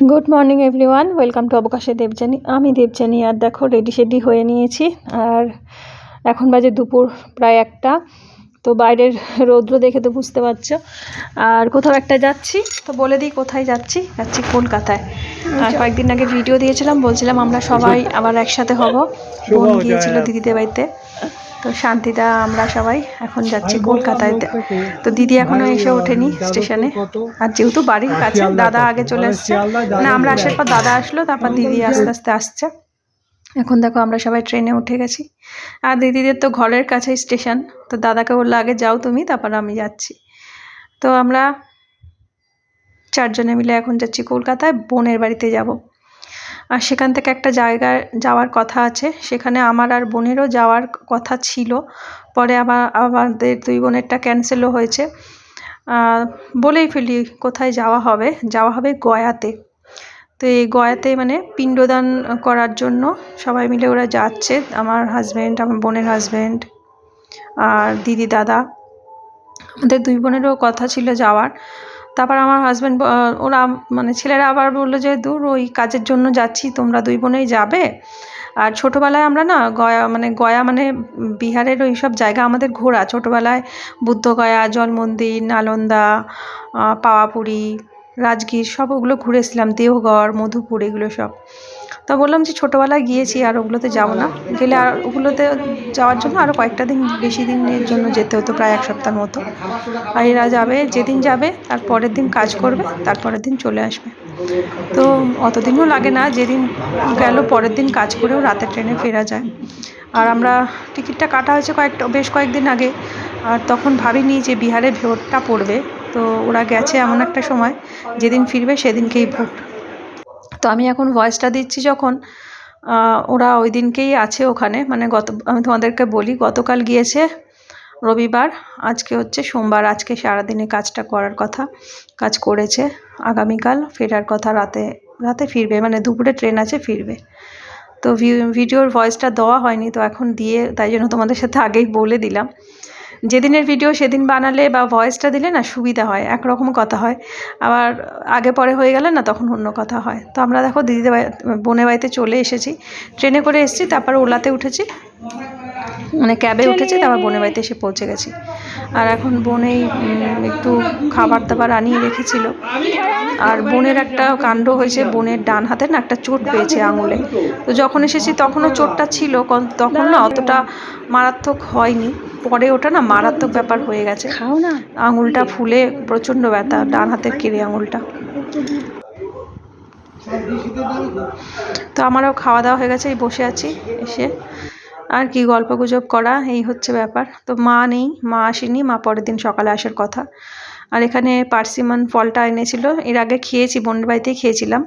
Good morning everyone welcome to অবকাশে Debjani আমি দেবজানি আর দেখো ready shady হয়ে নিয়েছি। আর এখন বাজে দুপুর প্রায় একটা। তো বাইরের রৌদ্র দেখে তো বুঝতে পারছ। আর কোথাও একটা যাচ্ছি। তো বলে দিই কোথায় যাচ্ছি। যাচ্ছি কলকাতায়। আর কয়েকদিন আগে ভিডিও দিয়েছিলাম বলছিলাম আমরা সবাই আবার একসাথে হব। বোন গিয়েছিল দিদিদের বাড়িতে। তো শান্তিদা আমরা সবাই এখন যাচ্ছি কলকাতায়। তো দিদি এখনও এসে ওঠেনি স্টেশনে। আর যেহেতু বাড়ির কাছে দাদা আগে চলে আসছে না আমরা আসার পর দাদা আসলো তারপর দিদি আস্তে আস্তে আসছে। এখন দেখো আমরা সবাই ট্রেনে উঠে গেছি। আর দিদিদের তো ঘরের কাছেই স্টেশন তো দাদাকে বলল আগে যাও তুমি তারপর আমি যাচ্ছি। তো আমরা চারজনে মিলে এখন যাচ্ছি কলকাতায়। বোনের বাড়িতে যাব। আর সেখান থেকে একটা জায়গায় যাওয়ার কথা আছে। সেখানে আমার আর বোনেরও যাওয়ার কথা ছিল। পরে আবার আমাদের দুই বোনেরটা ক্যান্সেলও হয়েছে। বলেই ফেলি কোথায় যাওয়া হবে। যাওয়া হবে গয়াতে। তো এই গয়াতে মানে পিণ্ডদান করার জন্য সবাই মিলে ওরা যাচ্ছে। আমার হাজব্যান্ড আমার বোনের হাজব্যান্ড আর দিদি দাদা। আমাদের দুই বোনেরও কথা ছিল যাওয়ার। তারপর আমার হাজব্যান্ড ওরা মানে ছেলেরা আবার বলল যে, দূর ওই কাজের জন্য যাচ্ছি, তোমরা দুই বোনেই যাবে। আর ছোটোবেলায় আমরা না গয়া মানে গয়া মানে বিহারের ওই সব জায়গা আমাদের ঘোরা। ছোটোবেলায় বুদ্ধগয়া জল মন্দির নালন্দা পাওয়াপুরি, রাজগীর সব ওগুলো ঘুরেছিলাম। দেওঘর, মধুপুর এগুলো সব। তা বললাম যে ছোটোবেলায় গিয়েছি আর ওগুলোতে যাব না। গেলে আর ওগুলোতে যাওয়ার জন্য আরও কয়েকটা দিন বেশি দিনের জন্য যেতে হতো, প্রায় এক সপ্তাহ মতো। আর এরা যাবে, যেদিন যাবে তার পরের দিন কাজ করবে তারপরের দিন চলে আসবে। তো অতদিনও লাগে না, যেদিন গেল পরের দিন কাজ করেও রাতের ট্রেনে ফেরা যায়। আর আমরা টিকিটটা কাটা হয়েছে কয়েকটা বেশ কয়েকদিন আগে। আর তখন ভাবিনি যে বিহারে ভোটটা পড়বে। তো ওরা গেছে এমন একটা সময়, যেদিন ফিরবে সেদিনকেই ভোট। তো আমি এখন ভয়েসটা দিচ্ছি যখন ওরা ওই দিনকেই আছে ওখানে। মানে গত, আমি তোমাদেরকে বলি, গতকাল গিয়েছে রবিবার, আজকে হচ্ছে সোমবার, আজকে সারাদিনে কাজটা করার কথা, কাজ করেছে। আগামীকাল ফেরার কথা, রাতে রাতে ফিরবে। মানে দুপুরে ট্রেন আছে, ফিরবে। তো ভিডিওর ভয়েসটা দেওয়া হয়নি, তো এখন দিয়ে, তাই জন্য তোমাদের সাথে আগেই বলে দিলাম। যেদিনের ভিডিও সেদিন বানালে বা ভয়েসটা দিলে না সুবিধা হয়, একরকম কথা হয়। আবার আগে পরে হয়ে গেলে না তখন অন্য কথা হয়। তো আমরা দেখো দিদিদের বোনের বাড়িতে চলে এসেছি। ট্রেনে করে এসেছি, তারপর ওলাতে উঠেছি। মানে ক্যাবে উঠেছি তারপর বোনের বাড়িতে এসে পৌঁছে গেছি। আর এখন বোনেই একটু খাবার দাবার আনিয়ে রেখেছিল। আর বোনের একটা কাণ্ড হয়েছে বোনের ডান হাতে না একটা চোট পেয়েছে আঙুলে। তো যখন এসেছি তখনও চোটটা ছিল তখন না অতটা মারাত্মক হয়নি। পরে ওটা না মারাত্মক ব্যাপার হয়ে গেছে। খাও না। আঙুলটা ফুলে প্রচণ্ড ব্যথা ডান হাতের কেড়ে আঙুলটা। তো আমারও খাওয়া দাওয়া হয়ে গেছে এই বসে আছি এসে। আর কি গল্প গুজব করা, এই হচ্ছে ব্যাপার। তো মা নেই, মা আসেনি, মা পরের দিন সকালে আসার কথা। আর এখানে পার্সিমান ফলটা এনেছিল, এর আগে খেয়েছি বোনের বাড়িতেই খেয়েছিলাম।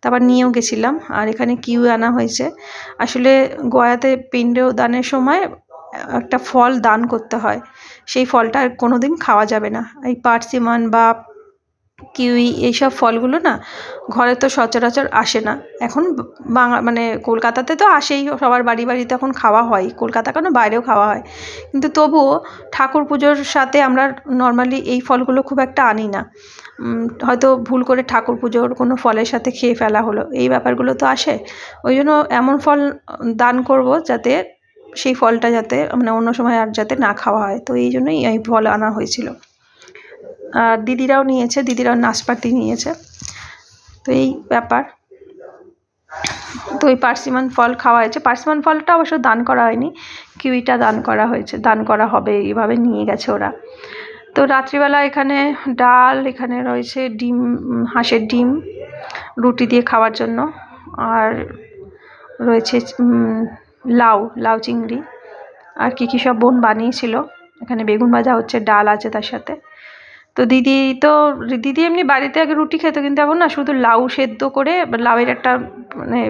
তারপর নিয়েও গেছিলাম, আর এখানে কিউ আনা হয়েছে। আসলে গয়াতে পিণ্ড দানের সময় একটা ফল দান করতে হয়। সেই ফলটা আর কোনো দিন খাওয়া যাবে না। এই পার্সিমান বা কিউই এইসব ফলগুলো না ঘরে তো সচরাচর আসে না। এখন বাংলা মানে কলকাতাতে তো আসেই, সবার বাড়ি বাড়িতে এখন খাওয়া হয়। কলকাতা কেন? বাইরেও খাওয়া হয়। কিন্তু তবুও ঠাকুর পুজোর সাথে আমরা নর্মালি এই ফলগুলো খুব একটা আনি না। হয়তো ভুল করে ঠাকুর পুজোর কোনো ফলের সাথে খেয়ে ফেলা হলো। এই ব্যাপারগুলো তো আসে। ওই জন্য এমন ফল দান করব যাতে সেই ফলটা যাতে মানে অন্য সময় আর যাতে না খাওয়া হয়। তো এই জন্যই এই ফল আনা হয়েছিল। আর দিদিরাও নিয়েছে, দিদিরাও নাশপাতি নিয়েছে। তো এই ব্যাপার। তো ওই পার্সিমান ফল খাওয়া হয়েছে। পার্সিমান ফলটা অবশ্য দান করা হয়নি। কিউইটা দান করা হয়েছে, দান করা হবে, এইভাবে নিয়ে গেছে ওরা। তো রাত্রিবেলা এখানে ডাল, এখানে রয়েছে ডিম, হাঁসের ডিম, রুটি দিয়ে খাওয়ার জন্য। আর রয়েছে লাউ লাউ চিংড়ি। আর কী কী সব বোন বানিয়েছিল। এখানে বেগুন ভাজা হচ্ছে, ডাল আছে তার সাথে। তো দিদি তো দিদি এমনি বাড়িতে আগে রুটি খেত, কিন্তু এখন না শুধু লাউ সেদ্ধ করে লাউয়ের একটা মানে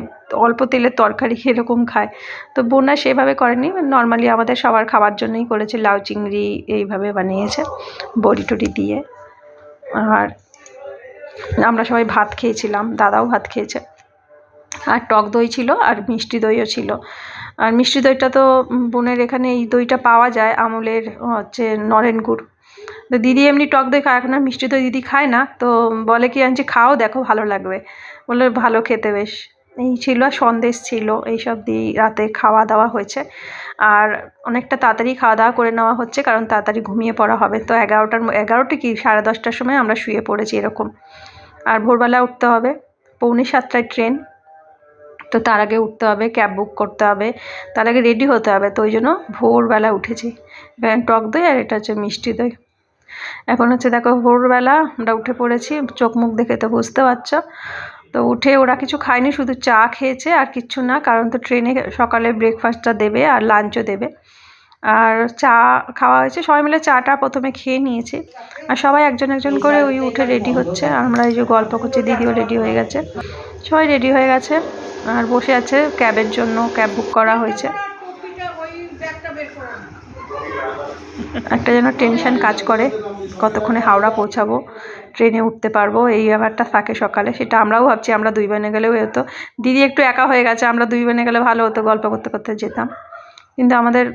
অল্প তেলের তরকারি এরকম খায়। তো বোনা সেভাবে করেনি নর্মালি আমাদের সবার খাবার জন্যই করেছে, লাউ চিংড়ি এইভাবে বানিয়েছে, বড়ি টড়ি দিয়ে। আর আমরা সবাই ভাত খেয়েছিলাম, দাদাও ভাত খেয়েছে। আর টক দই ছিল আর মিষ্টি দইও ছিল। আর মিষ্টি দইটা তো বোনের এখানে এই দইটা পাওয়া যায়, আমুলের হচ্ছে নরেন গুড়। তো দিদি এমনি টক দই খায়, এখন মিষ্টি দই দিদি খায় না, তো বলে কি আনছি খাও, দেখো, ভালো লাগবে। বলল, ভালো খেতে বেশ। এই ছিল সন্দেশ ছিল, এইসব দিয়ে রাতে খাওয়া দাওয়া হয়েছে। আর অনেকটা তাড়াতাড়ি খাওয়া দাওয়া করে নেওয়া হচ্ছে, কারণ তাড়াতাড়ি ঘুমিয়ে পড়া হবে। তো এগারোটার এগারোটা কি, সাড়ে দশটার সময় আমরা শুয়ে পড়েছি এরকম। আর ভোরবেলা উঠতে হবে, পৌনে সাতটায় ট্রেন। তো তার আগে উঠতে হবে, ক্যাব বুক করতে হবে, তার আগে রেডি হতে হবে, তো ওই জন্য ভোরবেলা উঠেছি। টক দই আর এটা হচ্ছে মিষ্টি দই। এখন হচ্ছে দেখো ভোরবেলা আমরা উঠে পড়েছি, চোখ মুখ দেখে তো বুঝতে পারছ। তো উঠে ওরা কিছু খায়নি, শুধু চা খেয়েছে আর কিচ্ছু না, কারণ তো ট্রেনে সকালে ব্রেকফাস্টটা দেবে আর লাঞ্চও দেবে। আর চা খাওয়া হয়েছে, সবাই মিলে চাটা প্রথমে খেয়ে নিয়েছি। আর সবাই একজন একজন করে ওই উঠে রেডি হচ্ছে, আমরা এই যে গল্প করছি, দিদিও রেডি হয়ে গেছে। সবাই রেডি হয়ে গেছে, আর বসে আছে ক্যাবের জন্য ক্যাব বুক করা হয়েছে। একটা যেন টেনশন কাজ করে, কতক্ষণে হাওড়া পৌঁছাবো, ট্রেনে উঠতে পারব, এই ব্যাপারটা থাকে সকালে, সেটা আমরাও ভাবছি, আমরা দুই বোনে গেলেও হতো। দিদি একটু একা হয়ে গেছে, আমরা দুই বোনে গেলে ভালো হতো, গল্প করতে করতে যেতাম। কিন্তু আমাদের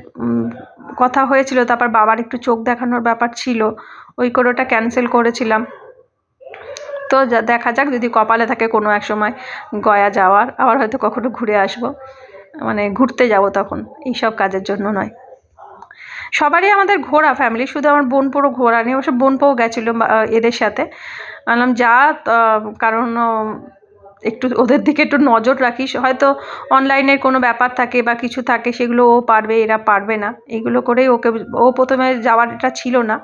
কথা হয়েছিল, তারপর বাবার একটু চোখ দেখানোর ব্যাপার ছিল, ওই করে ওটা ক্যান্সেল করেছিলাম। তো দেখা যাক, যদি কপালে থাকে কোনো এক সময় গয়া যাওয়ার, আবার হয়তো কখনো ঘুরে আসব। মানে ঘুরতে যাব তখন, এইসব কাজের জন্য নয়। সবারই আমাদের ঘোরা ফ্যামিলি শুধু আমার বোন পুরো ঘোরা নেই অবশ্য বোন পো গেছিল এদের সাথে। বললাম, যা কারণ একটু ওদের দিকে একটু নজর রাখিস। হয়তো অনলাইনের কোনো ব্যাপার থাকে বা কিছু থাকে, সেগুলো ও পারবে, এরা পারবে না। এগুলো করেই ওকে ও প্রথমে যাওয়ার এটা ছিল না।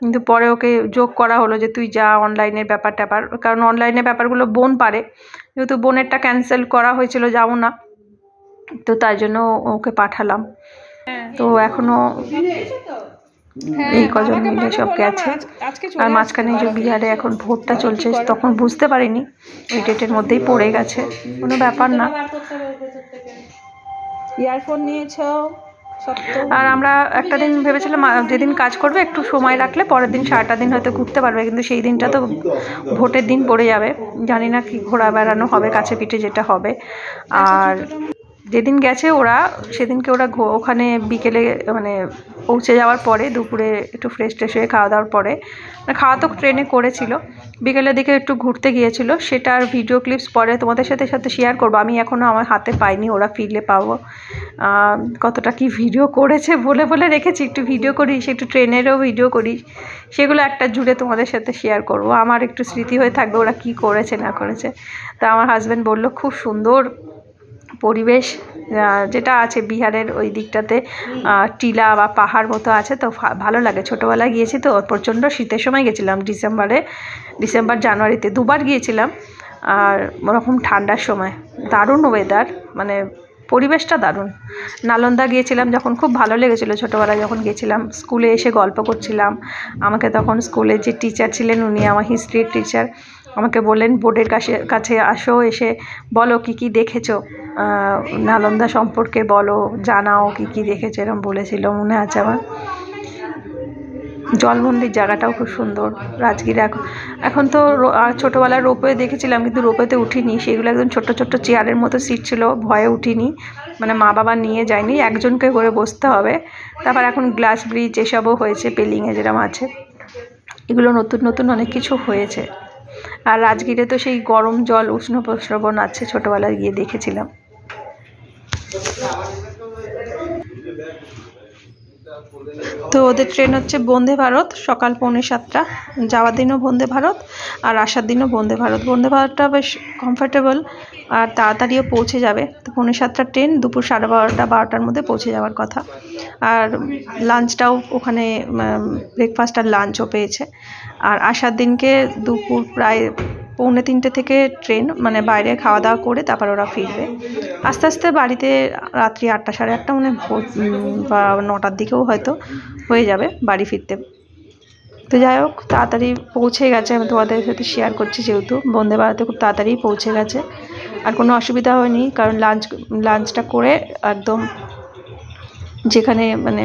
কিন্তু পরে ওকে যোগ করা হলো যে, তুই যা অনলাইনের ব্যাপার ট্যাপার কারণ অনলাইনের ব্যাপারগুলো বোন পারে। যেহেতু বোনেরটা ক্যান্সেল করা হয়েছিল যাব না। তো তাই জন্য ওকে পাঠালাম। তো এখনও এই কজন মিলে সব গেছে। আর মাঝখানে যে বিহারে এখন ভোটটা চলছে তখন বুঝতে পারিনি। ওই ডেটের মধ্যেই পড়ে গেছে। কোনো ব্যাপার না। ইয়ারফোন নিয়েছো আর আমরা একটা দিন ভেবেছিলাম যেদিন কাজ করবে একটু সময় রাখলে পরের দিন সারাটা দিন হয়তো ঘুরতে পারবে কিন্তু সেই দিনটা তো ভোটের দিন পড়ে যাবে। জানি না কি ঘোরা বেড়ানো হবে কাছে পিঠে যেটা হবে। আর যেদিন গেছে ওরা, সেদিনকে ওরা ওখানে বিকেলে মানে পৌঁছে যাওয়ার পরে, দুপুরে একটু ফ্রেশ ট্রেশ হয়ে খাওয়া দাওয়ার পরে মানে খাওয়া তো ট্রেনে করেছিল, বিকেলের দিকে একটু ঘুরতে গিয়েছিল সেটার ভিডিও ক্লিপস পরে তোমাদের সাথে সাথে শেয়ার করব। আমি এখনও আমার হাতে পাইনি, ওরা ফিরলে পাবো। কতটা কি ভিডিও করেছে বলে বলে রেখেছি, একটু ভিডিও করিস একটু ট্রেনেরও ভিডিও করিস সেগুলো একটা জুড়ে তোমাদের সাথে শেয়ার করব। আমার একটু স্মৃতি হয়ে থাকবে, ওরা কি করেছে, না করেছে। তা আমার হাজব্যান্ড বলল, খুব সুন্দর পরিবেশ যেটা আছে বিহারের ওই দিকটাতে টিলা বা পাহাড় মতো আছে, তো ভালো লাগে। ছোটোবেলায় গিয়েছি তো, প্রচণ্ড শীতের সময় গেছিলাম ডিসেম্বরে, ডিসেম্বর, জানুয়ারিতে। দুবার গিয়েছিলাম, আর ওরকম ঠান্ডার সময়। দারুণ ওয়েদার মানে পরিবেশটা দারুণ। নালন্দা গিয়েছিলাম যখন, খুব ভালো লেগেছিল ছোটোবেলায় যখন গেছিলাম। স্কুলে এসে গল্প করছিলাম। আমাকে তখন স্কুলে যে টিচার ছিলেন, উনি আমার হিস্ট্রির টিচার আমাকে বললেন, বোর্ডের কাছে কাছে আসো, এসে বলো কি কি দেখেছ। নালন্দা সম্পর্কে বলো, জানাও কি কি দেখেছ এরকম বলেছিল মনে আছে আমার। জলমন্দির জায়গাটাও খুব সুন্দর, রাজগীর এখন এখন তো ছোটোবেলার রোপওয়ে দেখেছিলাম, কিন্তু রোপওয়েতে উঠিনি। সেগুলো একদম ছোট্ট ছোট্ট চেয়ারের মতো সিট ছিল, ভয়ে উঠিনি। মানে মা বাবা নিয়ে যায়নি, একজনকে করে বসতে হবে। তারপর এখন গ্লাস ব্রিজ এসবও হয়েছে পেলিংয়ে যেরকম আছে। এগুলো নতুন নতুন অনেক কিছু হয়েছে। আর রাজগীরে তো সেই গরম জল, উষ্ণ প্রস্রবণ আছে, ছোটোবেলায় গিয়ে দেখেছিলাম। তো ওদের ট্রেন হচ্ছে বন্দে ভারত, সকাল পৌনে সাতটা। যাওয়ার দিনও বন্দে ভারত, আর আসার দিনও বন্দে ভারত। বন্দে ভারতটা বেশ কমফোর্টেবল আর তাড়াতাড়িও পৌঁছে যাবে। তো পৌনে সাতটার ট্রেন দুপুর সাড়ে বারোটা, বারোটার মধ্যে পৌঁছে যাওয়ার কথা। আর লাঞ্চটাও ওখানে ব্রেকফাস্ট আর লাঞ্চও পেয়েছে। আর আসার দিনকে দুপুর প্রায় পৌনে তিনটে থেকে ট্রেন মানে বাইরে খাওয়া দাওয়া করে তারপর ওরা ফিরবে। আস্তে আস্তে বাড়িতে রাত্রি আটটা, সাড়ে আটটা মানে বা নটার দিকেও হয়তো হয়ে যাবে বাড়ি ফিরতে। তো যাই হোক, তাড়াতাড়ি পৌঁছে গেছে, আমি তোমাদের সাথে শেয়ার করছি যেহেতু বন্দে ভারতে খুব তাড়াতাড়ি পৌঁছে গেছে। আর কোনো অসুবিধা হয়নি, কারণ লাঞ্চ লাঞ্চটা করে একদম যেখানে মানে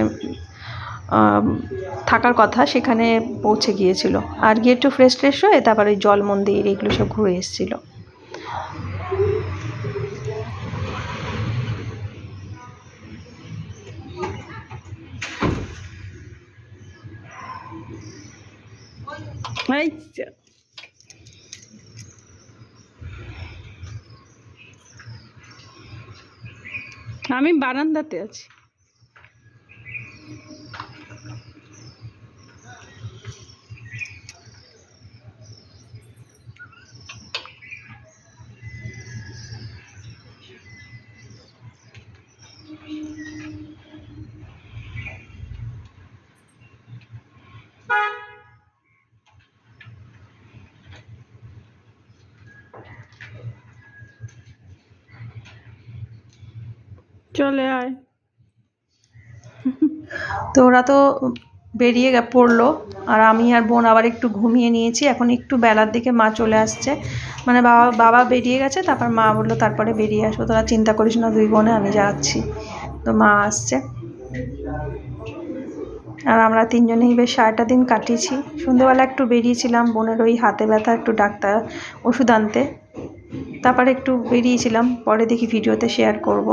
থাকার কথা সেখানে পৌঁছে গিয়েছিল। আর গিয়ে একটু ফ্রেশ ট্রেশ হয়ে তারপর ওই জল মন্দির এগুলো সব ঘুরে এসেছিল। আমি বারান্দাতে আছি। চলে আয় তো ওরা তো বেরিয়ে পড়ল। আর আমি আর বোন আবার একটু ঘুমিয়ে নিয়েছি। এখন একটু বেলার দিকে মা চলে আসছে। মানে বাবা বাবা বেরিয়ে গেছে, তারপর মা বলল, তারপরে বেরিয়ে আসব তোরা চিন্তা করিস না, দুই বোনে আমি যাচ্ছি। তো মা আসছে। আর আমরা তিনজনেই বেশ সারাটা দিন কাটিয়েছি। সন্ধ্যেবেলা একটু বেরিয়েছিলাম, বোনের ওই হাতে ব্যথা, একটু ডাক্তার ওষুধ আনতে। তারপরে একটু বেরিয়েছিলাম, পরে দেখি ভিডিওতে শেয়ার করব।